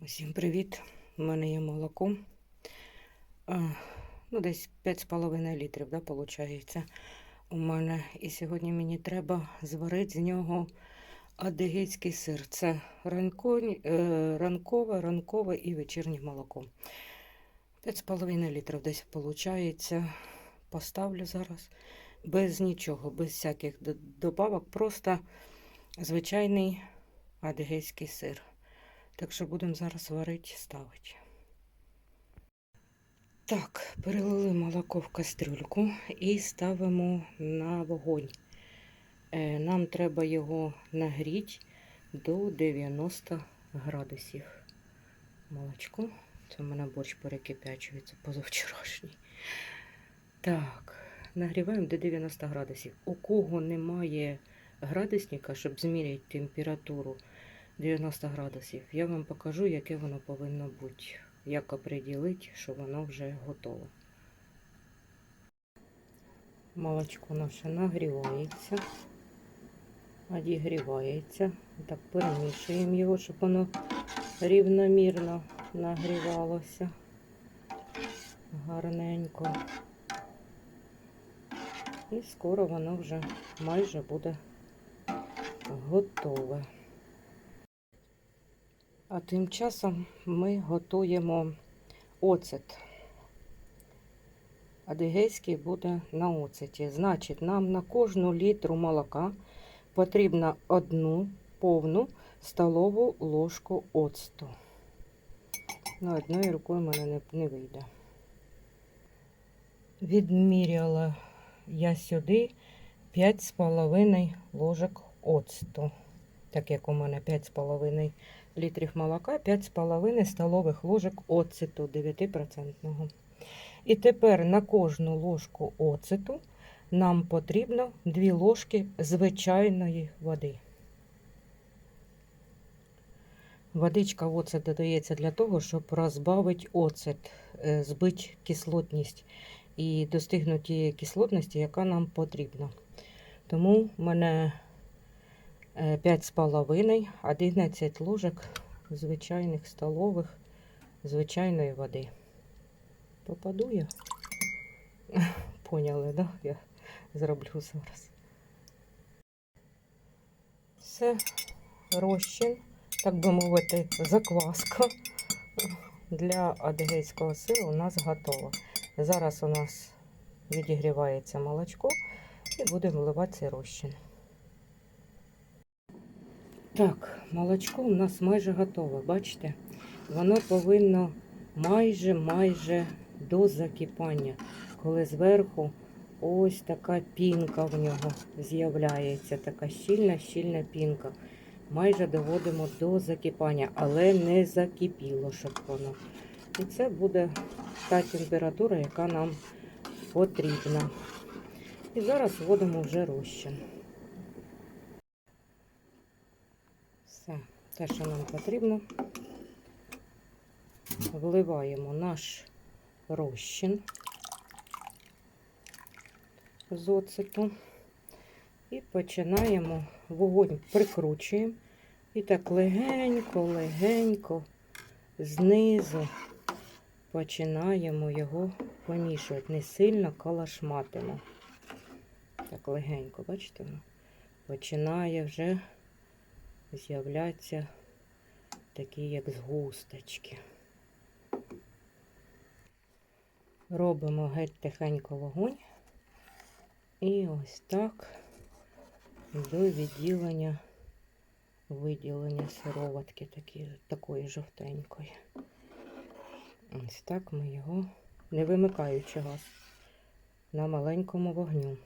Усім привіт! У мене є молоко. Ну, десь 5,5 літрів, да, виходить, у мене. І сьогодні мені треба зварити з нього адигейський сир. Це е, ранкове, ранкове і вечірнє молоко. 5,5 літрів десь виходить. Поставлю зараз без нічого, без всяких добавок, просто звичайний адигейський сир. Так що будемо зараз варити, ставити. Так, перелили молоко в кастрюльку і ставимо на вогонь. Е, Нам треба його нагріти до 90 градусів. Молочко. Це в мене борщ перекипячується позавчорашній. Так, нагріваємо до 90 градусів. У кого немає градусника, щоб зміряти температуру 90 градусів, я вам покажу, яке воно повинно бути. Як оприділити, що воно вже готове. Молочко наше нагрівається, одігрівається. Так, перемішуємо його, щоб воно рівномірно нагрівалося. Гарненько. І скоро воно вже майже буде готове. А тим часом ми готуємо оцет. Адигейський буде на оцеті. Значить, нам на кожну літру молока потрібно одну повну столову ложку оцту. Ну, одною рукою в мене не, не вийде. Відміряла я сюди 5,5 ложок оцту. Так як у мене 5,5 літрів молока, 5,5 столових ложок оцету 9%. І тепер на кожну ложку оцету нам потрібно 2 ложки звичайної води. Водичка в оцет додається для того, щоб розбавити оцет, е, збити кислотність і достигнути тієї кислотності, яка нам потрібна. Тому в мене 5,5, 11 ложок звичайних столових звичайної води. Попаду я? Поняли, да? Я зроблю зараз. Все, розчин, так би мовити, закваска для адигейського сиру у нас готова. Зараз у нас відігрівається молочко і будемо вливати цей розчин. Так, молочко у нас майже готове, бачите? Воно повинно майже майже до закипання, коли зверху ось така пінка в нього з'являється, така щільна, щільна пінка. Майже доводимо до закипання, але не закипіло, щоб воно. І це буде та температура, яка нам потрібна. І зараз вводимо вже розчин. Все, те, що нам потрібно, вливаємо наш розчин з оцету. І починаємо вогонь прикручуємо. І так легенько, легенько знизу починаємо його помішувати, не сильно калашматимо. Так легенько, бачите, починає вже з'являться такі, як згусточки. Робимо геть тихенько вогонь. І ось так до відділення, виділення сироватки такі, такої жовтенької. Ось так ми його, не вимикаючи газ, на маленькому вогню.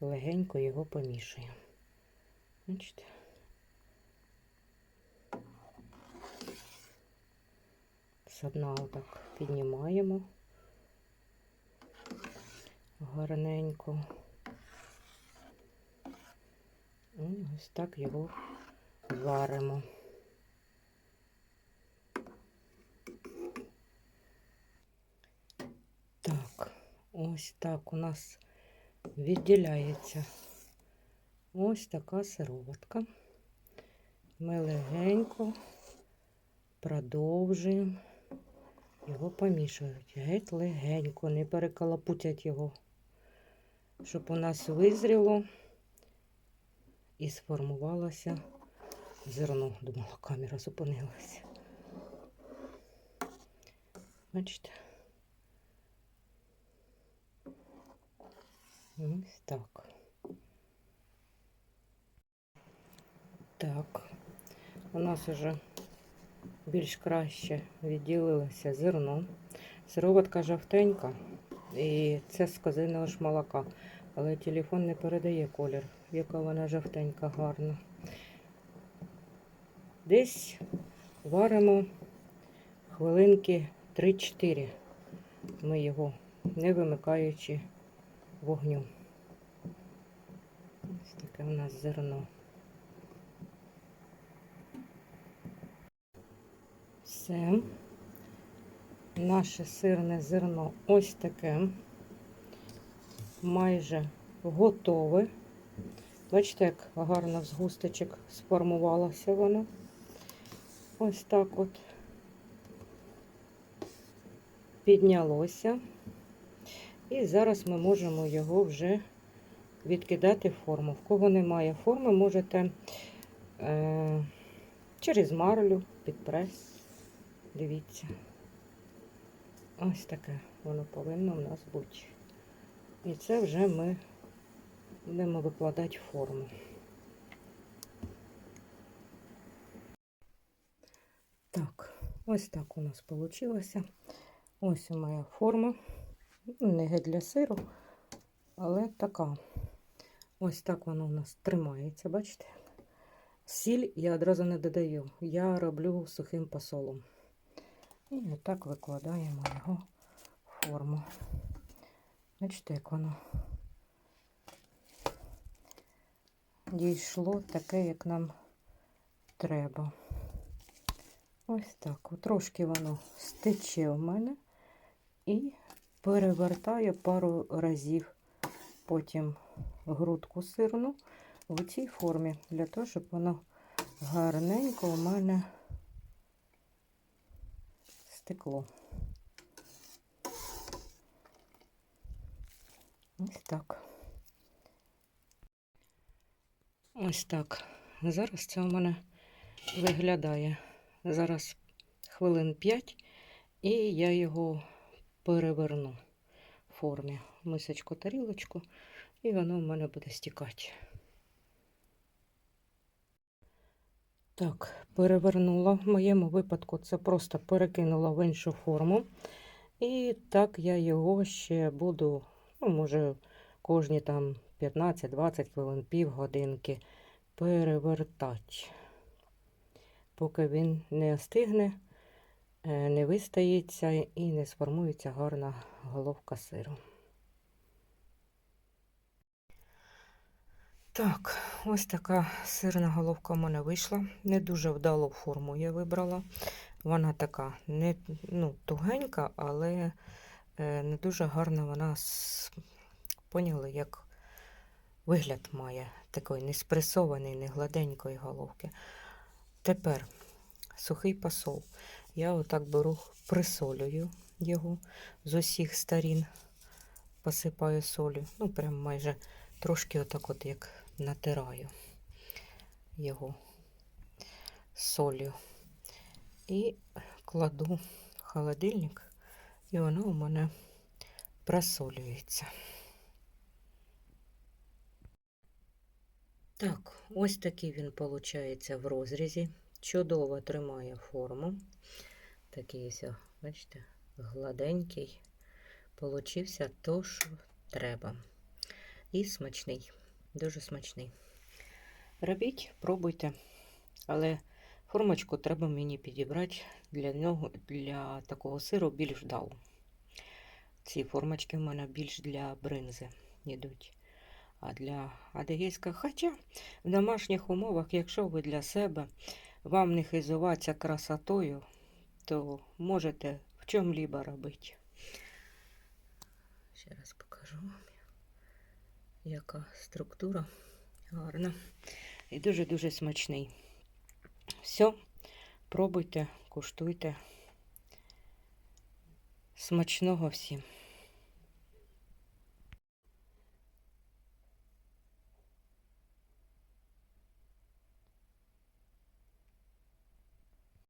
Легенько його помішуємо. Бачите? З дна отак піднімаємо гарненько. І ось так його варимо. Так, ось так у нас відділяється ось така сироватка. Ми легенько продовжуємо його помішують. Геть легенько, не перекалапутять його, щоб у нас визріло і сформувалося зерно. Думала, камера зупинилася. Бачите? Ось так. Так, у нас уже більш краще відділилося зерно. Сироватка жовтенька, і це з козиного ж молока. Але телефон не передає колір, яка вона жовтенька гарна. Десь варимо хвилинки 3-4. Ми його не вимикаючи вогню. Ось таке у нас зерно. Все. Наше сирне зерно ось таке. Майже готове. Бачите, як гарно з густочок сформувалося воно. Ось так от піднялося. І зараз ми можемо його вже відкидати в форму. В кого немає форми, можете е, через марлю під прес. Дивіться. Ось таке воно повинно в нас бути. І це вже ми будемо викладати форму. Так, ось так у нас вийшло. Ось моя форма. Не геть для сиру, але така. Ось так воно у нас тримається, бачите? Сіль я одразу не додаю. Я роблю сухим посолом. І отак викладаємо його в форму. Бачите, як воно дійшло таке, як нам треба. Ось так. Трошки воно стече у мене і перевертаю пару разів потім грудку сирну в цій формі, для того, щоб воно гарненько у мене стекло. Ось так. Ось так. Зараз це у мене виглядає. Зараз хвилин 5, і я його переверну в формі мисочку, тарілочку, і воно в мене буде стікати. Так, перевернула. В моєму випадку це просто перекинула в іншу форму. І так я його ще буду, ну, може, кожні там 15-20 хвилин, півгодинки перевертати, поки він не остигне, е, не вистається і не сформується гарна головка сиру. Так, ось така сирна головка в мене вийшла. Не дуже вдалу форму я вибрала. Вона така не ну, тугенька, але е, не дуже гарна вона поняли, як вигляд має такої не спресованої, не гладенької головки. Тепер сухий посол. Я отак беру, присолюю його з усіх сторін, посипаю солью. Ну, прям майже трошки отак от як натираю його солью. І кладу в холодильник, і воно у мене просолюється. Так, ось такий він виходить в розрізі. Чудово тримає форму. Такий ось, бачите, гладенький. Получився то, що треба. І смачний, дуже смачний. Робіть, пробуйте. Але формочку треба мені підібрати для нього, для такого сиру більш вдалу. Ці формочки в мене більш для бринзи йдуть. А для адегейська, хоча в домашніх умовах, якщо ви для себе вам не хизуватися красотою, то можете в чому-либо робити. Ще раз покажу яка структура гарна і дуже-дуже смачний. Все, Пробуйте, куштуйте. Смачного всім!